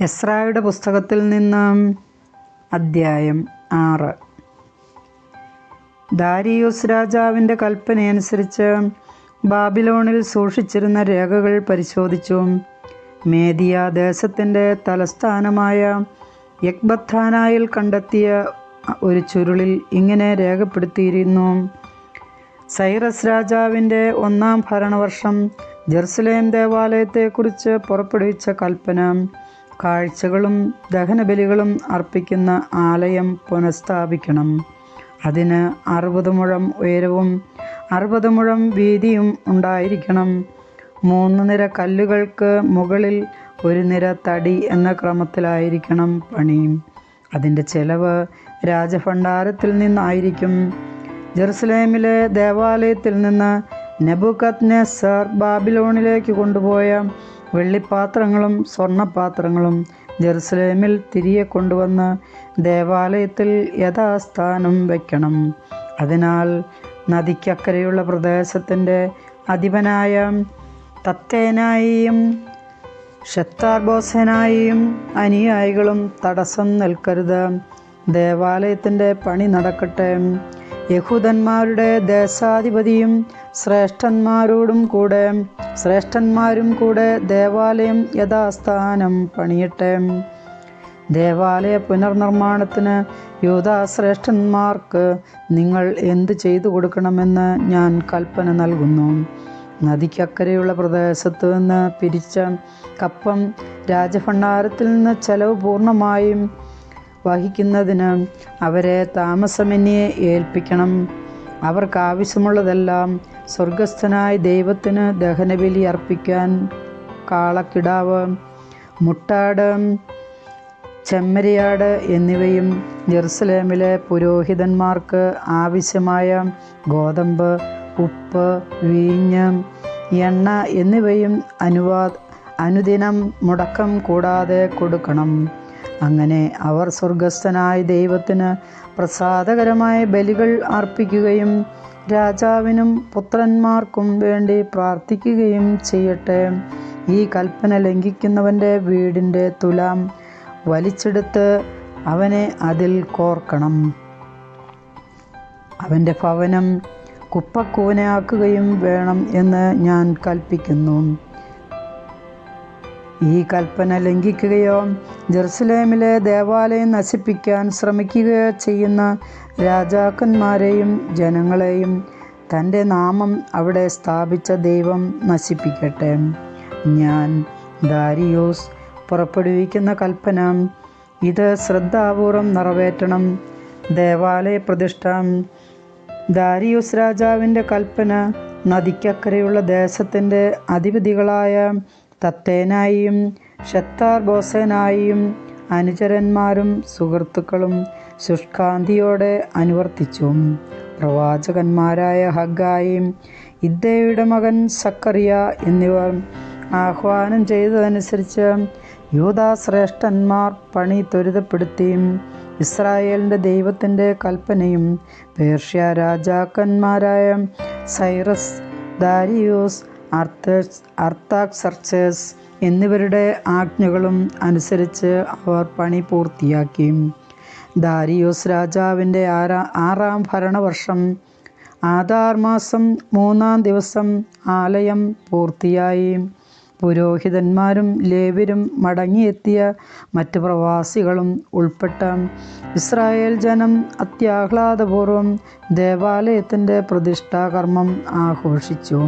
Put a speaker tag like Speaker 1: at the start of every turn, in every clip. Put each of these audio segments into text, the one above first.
Speaker 1: എസ്രായുടെ പുസ്തകത്തിൽ നിന്നും അദ്ധ്യായം ആറ്. ദാരിയൂസ് രാജാവിന്റെ കൽപ്പനയനുസരിച്ച് ബാബിലോണിൽ സൂക്ഷിച്ചിരുന്ന രേഖകൾ പരിശോധിച്ചു മേദിയ ദേശത്തിന്റെ തലസ്ഥാനമായ യക്ബത്താനായിൽ കണ്ടെത്തിയ ഒരു ചുരുളിൽ ഇങ്ങനെ രേഖപ്പെടുത്തിയിരുന്നു. സൈറസ് രാജാവിന്റെ ഒന്നാം ഭരണവർഷം ജെറുസലേം ദേവാലയത്തെക്കുറിച്ച് പുറപ്പെടുവിച്ച കൽപ്പന കാഴ്ചകളും ദഹനബലികളും അർപ്പിക്കുന്ന ആലയം പുനഃസ്ഥാപിക്കണം. അതിന് അറുപത് മുഴം ഉയരവും അറുപത് മുഴം വീതിയും ഉണ്ടായിരിക്കണം. മൂന്ന് നിര കല്ലുകൾക്ക് മുകളിൽ ഒരു നിര തടി എന്ന ക്രമത്തിലായിരിക്കണം പണി. അതിന്റെ ചെലവ് രാജഭണ്ഡാരത്തിൽ നിന്നായിരിക്കും. ജെറുസലേമിലെ ദേവാലയത്തിൽ നിന്ന് നെബുക്കത് നെസർ ബാബിലോണിലേക്ക് കൊണ്ടുപോയ വെള്ളിപ്പാത്രങ്ങളും സ്വർണപാത്രങ്ങളും ജെറുസലേമിൽ തിരികെ കൊണ്ടുവന്ന് ദേവാലയത്തിൽ യഥാസ്ഥാനം വയ്ക്കണം. അതിനാൽ നദിക്കക്കരയുള്ള പ്രദേശത്തിന്റെ അധിപനായ തത്തേനായിയും ഷത്താർബോസനായിയും അനുയായികളും തടസ്സം നിൽക്കരുത്. ദേവാലയത്തിന്റെ പണി നടക്കട്ടെ. യഹൂദന്മാരുടെ ദേശാധിപതിയും ശ്രേഷ്ഠന്മാരോടും കൂടെ ശ്രേഷ്ഠന്മാരും കൂടെ ദേവാലയം യഥാസ്ഥാനം പണിയട്ടെ. ദേവാലയ പുനർനിർമ്മാണത്തിന് യൂതാശ്രേഷ്ഠന്മാർക്ക് നിങ്ങൾ എന്ത് ചെയ്തു കൊടുക്കണമെന്ന് ഞാൻ കൽപ്പന നൽകുന്നു. നദിക്കക്കരെയുള്ള പ്രദേശത്തു നിന്ന് പിരിച്ച കപ്പം രാജഭണ്ഡാരത്തിൽ നിന്ന് ചെലവ് പൂർണമായും വഹിക്കുന്നതിന് അവരെ താമസമന്യെ ഏൽപ്പിക്കണം. അവർക്ക് ആവശ്യമുള്ളതെല്ലാം സ്വർഗസ്ഥനായ ദൈവത്തിന് ദഹനബലി അർപ്പിക്കാൻ കാളക്കിടാവ് മുട്ടാട് ചെമ്മരിയാട് എന്നിവയും ജെറുസലേമിലെ പുരോഹിതന്മാർക്ക് ആവശ്യമായ ഗോതമ്പ് ഉപ്പ് വീഞ്ഞ് എണ്ണ എന്നിവയും അനുവാ അനുദിനം മുടക്കം കൂടാതെ കൊടുക്കണം. അങ്ങനെ അവർ സ്വർഗസ്ഥനായ ദൈവത്തിന് പ്രസാദകരമായ ബലികൾ അർപ്പിക്കുകയും രാജാവിനും പുത്രന്മാർക്കും വേണ്ടി പ്രാർത്ഥിക്കുകയും ചെയ്യട്ടെ. ഈ കൽപ്പന ലംഘിക്കുന്നവന്റെ വീടിന്റെ തുലാം വലിച്ചെടുത്ത് അവനെ അതിൽ കോർക്കണം. അവന്റെ ഭവനം കുപ്പക്കൂനയാക്കുകയും വേണം എന്ന് ഞാൻ കൽപ്പിക്കുന്നു. ഈ കൽപ്പന ലംഘിക്കുകയോ ജെറുസലേമിലെ ദേവാലയം നശിപ്പിക്കാൻ ശ്രമിക്കുക ചെയ്യുന്ന രാജാക്കന്മാരെയും ജനങ്ങളെയും തന്റെ നാമം അവിടെ സ്ഥാപിച്ച ദൈവം നശിപ്പിക്കട്ടെ. ഞാൻ ദാരിയോസ് പുറപ്പെടുവിക്കുന്ന കൽപ്പന. ഇത് ശ്രദ്ധാപൂർവം നിറവേറ്റണം. ദേവാലയ പ്രതിഷ്ഠ. ദാരിയൂസ് രാജാവിന്റെ കൽപ്പന നദിക്കക്കരയുള്ള ദേശത്തിന്റെ അധിപതികളായ തത്തേനായിയും ഷത്താർ ബോസനായിയും അനുചരന്മാരും സുഹൃത്തുക്കളും ശുഷ്കാന്തിയോടെ അനുവർത്തിച്ചു. പ്രവാചകന്മാരായ ഹഗായും ഇദ്ദേയുടെ മകൻ സക്കറിയ എന്നിവർ ആഹ്വാനം ചെയ്തതനുസരിച്ച് യൂതാശ്രേഷ്ഠന്മാർ പണി ത്വരിതപ്പെടുത്തിയും ഇസ്രായേലിന്റെ ദൈവത്തിന്റെ കൽപ്പനയും പേർഷ്യ രാജാക്കന്മാരായ സൈറസ് ദാരിയൂസ് അർത്തേഴ്സ് അർത്താക്സർച്ചസ് എന്നിവരുടെ ആജ്ഞകളും അനുസരിച്ച് അവർ പണി പൂർത്തിയാക്കി. ദാരിയോസ് രാജാവിന്റെ ആറാ ആറാം ഭരണവർഷം ആധാർ മാസം മൂന്നാം ദിവസം ആലയം പൂർത്തിയായി. പുരോഹിതന്മാരും ലേവരും മടങ്ങിയെത്തിയ മറ്റ് പ്രവാസികളും ഉൾപ്പെട്ട ഇസ്രായേൽ ജനം അത്യാഹ്ലാദപൂർവം ദേവാലയത്തിന്റെ പ്രതിഷ്ഠാകർമ്മം ആഘോഷിച്ചു.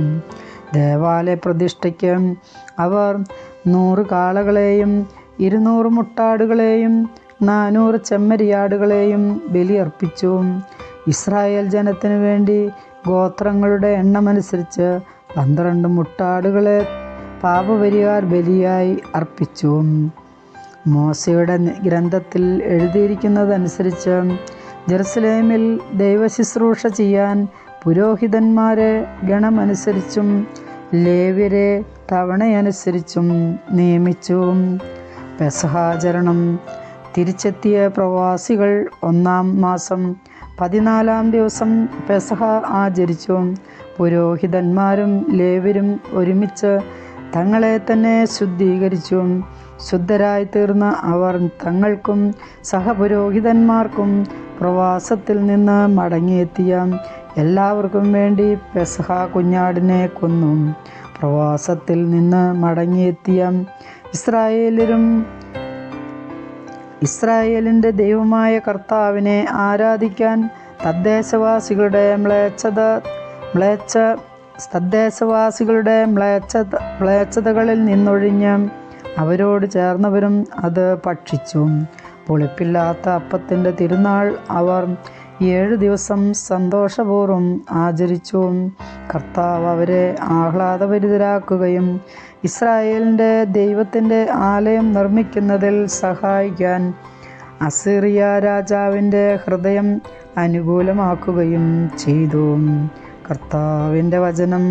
Speaker 1: ദേവാലയ പ്രതിഷ്ഠയ്ക്ക് അവർ നൂറ് കാളകളെയും ഇരുന്നൂറ് മുട്ടാടുകളെയും നാനൂറ് ചെമ്മരിയാടുകളെയും ബലിയർപ്പിച്ചു. ഇസ്രായേൽ ജനത്തിനു വേണ്ടി ഗോത്രങ്ങളുടെ എണ്ണമനുസരിച്ച് പന്ത്രണ്ട് മുട്ടാടുകളെ പാപപരിഹാർ ബലിയായി അർപ്പിച്ചു. മോശയുടെ ഗ്രന്ഥത്തിൽ എഴുതിയിരിക്കുന്നതനുസരിച്ച് ജെറുസലേമിൽ ദൈവശുശ്രൂഷ ചെയ്യാൻ പുരോഹിതന്മാരെ ഗണമനുസരിച്ചും ലേവ്യരെ തവണയനുസരിച്ചും നിയമിച്ചു പെസഹാചരണം. തിരിച്ചെത്തിയ പ്രവാസികൾ ഒന്നാം മാസം പതിനാലാം ദിവസം പെസഹ ആചരിച്ചു. പുരോഹിതന്മാരും ലേവരും ഒരുമിച്ച് തങ്ങളെ തന്നെ ശുദ്ധീകരിച്ചു. ശുദ്ധരായി തീർന്ന അവർ തങ്ങൾക്കും സഹപുരോഹിതന്മാർക്കും പ്രവാസത്തിൽ നിന്ന് മടങ്ങിയെത്തിയ എല്ലാവർക്കും വേണ്ടി പെസഹ കുഞ്ഞാടിനെ കൊന്നു. പ്രവാസത്തിൽ നിന്ന് മടങ്ങിയെത്തിയ ഇസ്രായേലരും ഇസ്രായേലിന്റെ ദൈവമായ കർത്താവിനെ ആരാധിക്കാൻ തദ്ദേശവാസികളുടെ മ്ലേച്ഛത മ്ലേച്ഛ തദ്ദേശവാസികളുടെ മ്ലേച്ഛത മ്ലേച്ഛതകളിൽ നിന്നൊഴിഞ്ഞ് അവരോട് ചേർന്നവരും അത് ഭക്ഷിച്ചു. പുളിപ്പില്ലാത്ത അപ്പത്തിന്റെ തിരുനാൾ അവർ ഏഴു ദിവസം സന്തോഷപൂർവം ആചരിച്ചു കർത്താവ് അവരെ ആഹ്ലാദഭരിതരാക്കുകയും ഇസ്രായേലിന്റെ ദൈവത്തിന്റെ ആലയം നിർമ്മിക്കുന്നതിൽ സഹായിക്കാൻ അസീറിയ രാജാവിന്റെ ഹൃദയം അനുകൂലമാക്കുകയും ചെയ്തു. കർത്താവിന്റെ വചനം